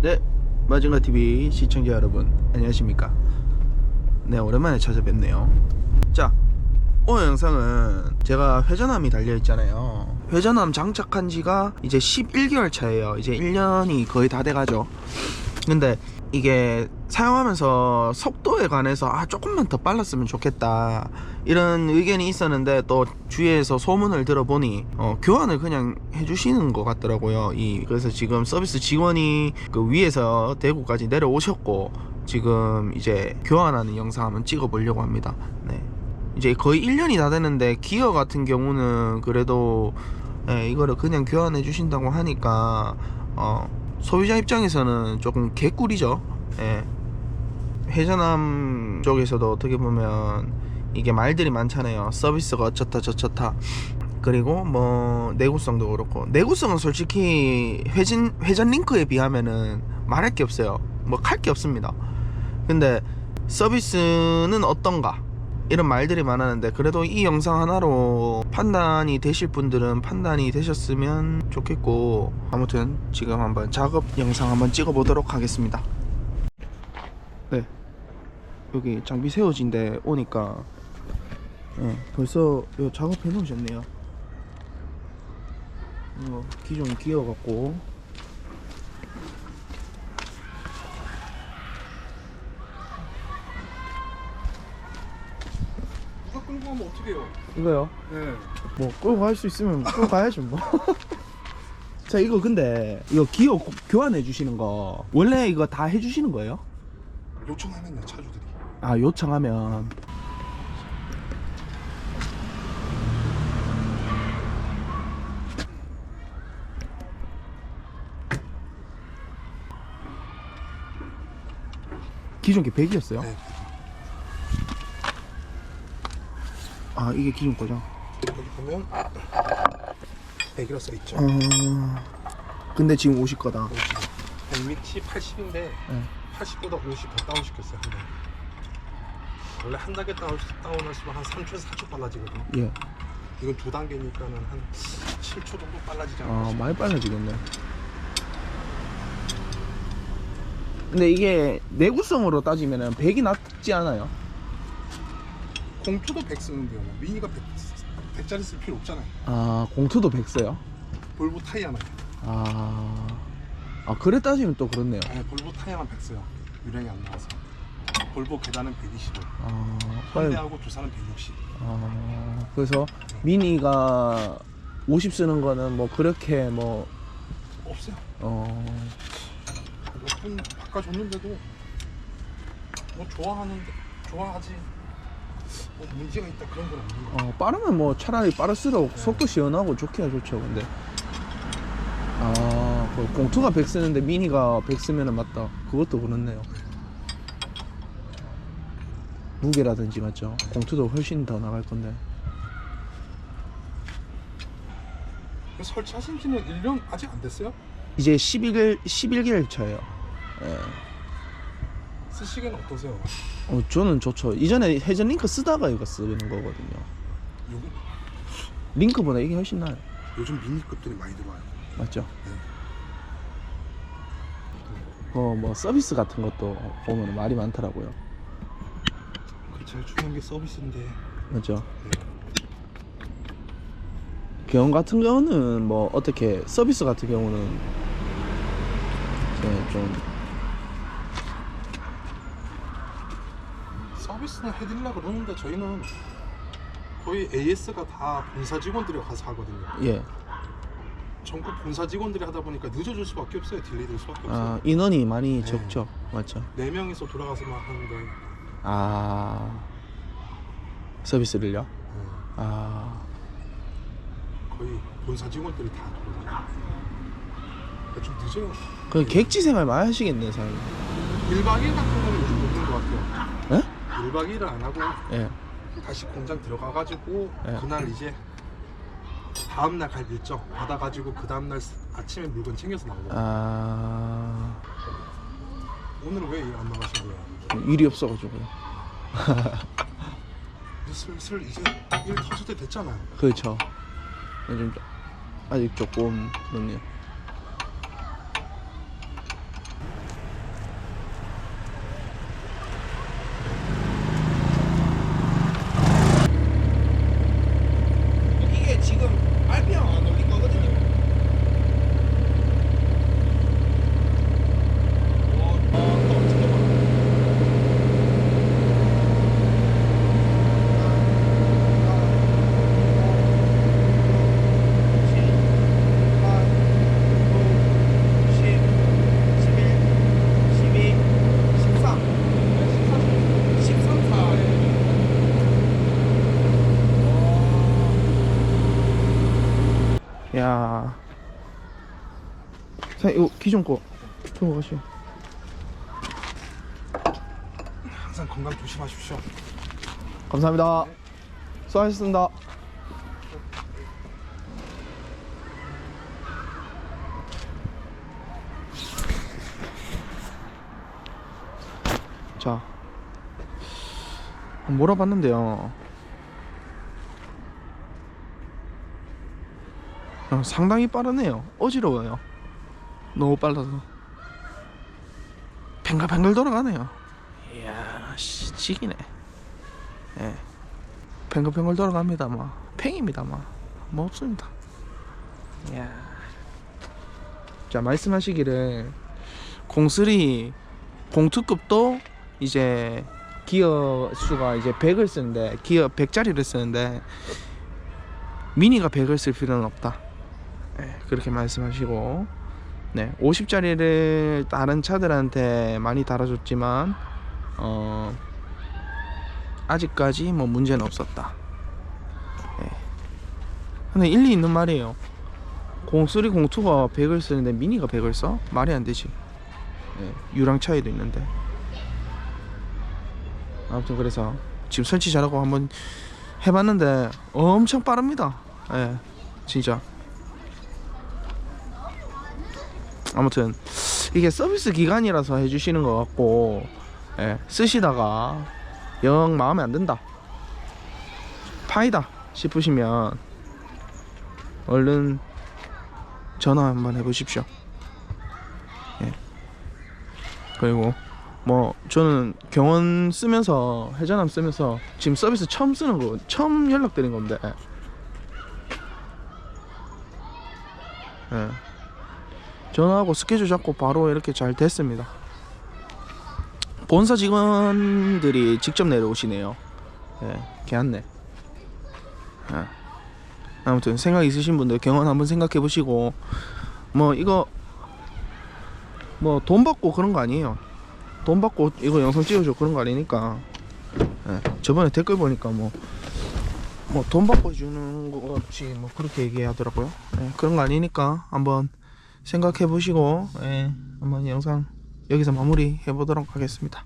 네, 마징가 TV 시청자 여러분 안녕하십니까? 네, 오랜만에 찾아뵙네요. 자, 오늘 영상은 제가 회전함이 달려 있잖아요. 회전함 장착한 지가 이제 11개월 차예요. 이제 1년이 거의 다 돼가죠. 근데 이게 사용하면서 속도에 관해서 아 조금만 더 빨랐으면 좋겠다 이런 의견이 있었는데 또 주위에서 소문을 들어보니 어, 교환을 그냥 해주시는 것 같더라고요. 이 그래서 지금 서비스 직원이 그 위에서 대구까지 내려오셨고 지금 이제 교환하는 영상 한번 찍어보려고 합니다. 네. 이제 거의 1년이 다 됐는데 기어 같은 경우는 그래도 예, 이거를 그냥 교환해 주신다고 하니까 어, 소비자 입장에서는 조금 개꿀이죠. 예. 회전함 쪽에서도 어떻게 보면 이게 말들이 많잖아요. 서비스가 어쩌다 저쩌다. 그리고 뭐 내구성도 그렇고 내구성은 솔직히 회전 회전 링크에 비하면은 말할 게 없어요. 뭐 할 게 없습니다. 근데 서비스는 어떤가? 이런 말들이 많았는데 그래도 이 영상 하나로 판단이 되실 분들은 판단이 되셨으면 좋겠고 아무튼 지금 한번 작업 영상 한번 찍어 보도록 하겠습니다. 네 여기 장비 세워진데 오니까 예, 벌써 요 작업해 놓으셨네요. 이거 기존 기어 갖고 가면 어떻게 해요? 이거요. 네. 뭐 끌고 갈 수 있으면 끌고 가야죠 뭐. 자 이거 근데 이거 기어 고- 교환해 주시는 거 원래 이거 다 해주시는 거예요? 요청하면요 차주들이. 아 요청하면 기존 게 100이었어요? 네. 아 이게 기존 거죠? 여기 보면 100이라 써 있죠. 아 근데 지금 50 거다 50. 100m치 80인데 네. 80보다 50 더 다운 시켰어요. 한 번. 원래 한 단계 다운 다운하시면 한 3초에서 4초 빨라지거든요. 예. 이건 두 단계니까는 한 7초 정도 빨라지지 아 않을까 많이 빨라지겠네. 근데 이게 내구성으로 따지면은 100이 낫지 않아요? 공투도 100 쓰는데요. 뭐 미니가 100, 100짜리 쓸 필요 없잖아요. 아 공투도 100 써요? 볼보 타이어만. 아, 아 그래 따지면 또 그렇네요. 아니 볼보 타이어만 100 써요. 유량이 안 나와서. 볼보 계단은 120원. 아, 현대하고 두산은 160. 아 그래서 미니가 50 쓰는 거는 뭐 그렇게 뭐 없어요. 어, 몇 분 바꿔줬는데도 뭐 좋아하는데 좋아하지 뭐 문제가 있다 그런 건 없는 거. 어 빠르면 뭐 차라리 빠를수록 속도 시원하고 좋기야 좋죠. 근데 아, 그 공투가 100 쓰는데 미니가 100 쓰면은 맞다. 그것도 그렇네요. 무게라든지 맞죠? 공투도 훨씬 더 나갈 건데. 설치하신 지는 1년 아직 안 됐어요? 이제 11일 11개월 차예요. 예. 쓰시기는 어떠세요? 어, 저는 좋죠. 이전에 회전 링크 쓰다가 이거 쓰는 거거든요. 요즘, 링크보다 이게 훨씬 나아요. 요즘 미니급들이 많이 들어와요 맞죠? 네. 어, 뭐 서비스 같은 것도 보면 말이 많더라고요. 그 제일 중요한 게 서비스인데 맞죠? 네. 경험 같은 경우는 뭐 어떻게 서비스 같은 경우는 이제 좀 서비스는 해드리려고 그러는데 저희는 거의 AS가 다 본사 직원들이 가서 하거든요 예. 전국 본사 직원들이 하다 보니까 늦어질 수밖에 없어요 딜레이 될 수밖에 없어요 아, 인원이 많이 네. 적죠. 맞죠? 네 명이서 돌아가서만 하는데 아. 서비스를요? 네. 아. 거의 본사 직원들이 다 돌아가요 그러니까 좀 늦어요 그 객지 생활 많이 하시겠네, 사장님. 1박 2일 같은 거는 요즘 없는 것 같아요 예? 1박 2일을 안 하고 예. 다시 공장 들어가가지고 네. 그날 이제 다음날 갈 일정 받아가지고 그 다음날 아침에 물건 챙겨서 나오고 아. 오늘은 왜일안 나가신 거예요? 일이 없어가지고요. 이제 슬슬 이제 일 터질 때 됐잖아요 그렇죠. 요즘 좀- 아직 조금 그렇네요. 사 이거 기존 거 들고 가시오. 항상 건강 조심하십시오. 감사합니다. 수고하셨습니다. 자, 한번 몰아봤는데요. 어, 상당히 빠르네요. 어지러워요. 너무 빨라서. 뱅글뱅글 돌아가네요. 이야, 씨, 지기네. 예. 뱅글뱅글 돌아갑니다, 막. 팽입니다, 막. 뭐 없습니다. 이야. 자, 말씀하시기를 공쓰리 공투급도 이제 기어 수가 이제 100을 쓰는데 기어 100짜리를 쓰는데 미니가 100을 쓸 필요는 없다. 예, 그렇게 말씀하시고 네, 50짜리를 다른 차들한테 많이 달아줬지만 어 아직까지 뭐 문제는 없었다. 예. 근데 일리 있는 말이에요. 공쓰리 공투가 100을 쓰는데 미니가 100을 써? 말이 안 되지. 예, 유랑 차이도 있는데. 아무튼 그래서 지금 설치 잘하고 한번 해봤는데 엄청 빠릅니다. 예, 진짜. 아무튼 이게 서비스 기간이라서 해주시는 것 같고 예, 쓰시다가 영 마음에 안 든다 파이다 싶으시면 얼른 전화 한번 해보십시오 예. 그리고 뭐 저는 경원 쓰면서 회전함 쓰면서 지금 서비스 처음 쓰는 거 처음 연락드린 건데 예. 전화하고 스케줄 잡고 바로 이렇게 잘 됐습니다 본사 직원들이 직접 내려오시네요. 예, 개안네. 예. 아무튼 생각 있으신 분들 경험 한번 생각해 보시고 뭐 이거 뭐 돈 받고 그런 거 아니에요. 돈 받고 이거 영상 찍어줘 그런 거 아니니까. 예, 저번에 댓글 보니까 뭐 뭐 돈 받고 해주는 거 없이 뭐 그렇게 얘기하더라고요. 예, 그런 거 아니니까 한번 생각해 보시고 예, 한번 영상 여기서 마무리 해보도록 하겠습니다.